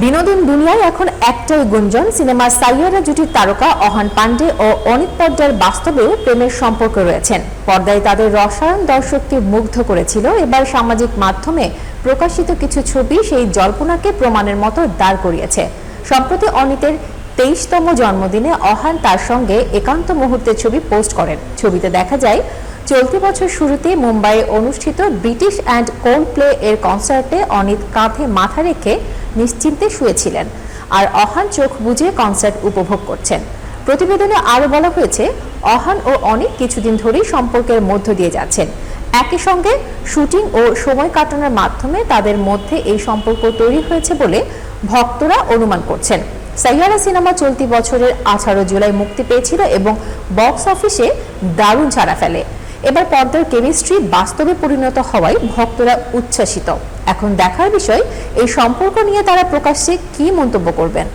বিনোদন দুনিয়ায় এখন একটাই গুঞ্জন, সিনেমার সাইয়ারা জুটির তারকা অহান পান্ডে ও অনিত পর্দার বাস্তবেও প্রেমের সম্পর্ক রয়েছেন। পর্দায় তাদের রসায়ন দর্শককে মুগ্ধ করেছিল। এবার সামাজিক মাধ্যমে প্রকাশিত কিছু ছবি সেই জল্পনাকে প্রমাণের মতো দাঁড় করিয়েছে। সম্প্রতি অনিতের তেইশতম জন্মদিনে অহান তার সঙ্গে একান্ত মুহূর্তের ছবি পোস্ট করেন। ছবিতে দেখা যায়, চলতি বছর শুরুতে মুম্বাইয়ে অনুষ্ঠিত ব্রিটিশ অ্যান্ড কোল্ড প্লে এর কনসার্টে অনিত কাঁধে মাথা রেখে নিশ্চিন্তে শুয়েছিলেন আর অহান চোখ বুজে কনসার্ট উপভোগ করছেন। প্রতিবেদনে আরও বলা হয়েছে, অহান ও অনেক কিছুদিন ধরেই সম্পর্কের মধ্য দিয়ে যাচ্ছেন। একই সঙ্গে শুটিং ও সময় কাটানোর মাধ্যমে তাদের মধ্যে এই সম্পর্ক তৈরি হয়েছে বলে ভক্তরা অনুমান করছেন। সাইয়ারা সিনেমা চলতি বছরের আঠারো জুলাই মুক্তি পেয়েছিল এবং বক্স অফিসে দারুণ ছাড়া ফেলে। এবার পর্দার কেমিস্ট্রি বাস্তবে পরিণত হওয়ায় ভক্তরা উচ্ছ্বাসিত। এখন দেখার বিষয় এই সম্পর্ক নিয়ে তারা প্রকাশ্যে কি মন্তব্য করবেন?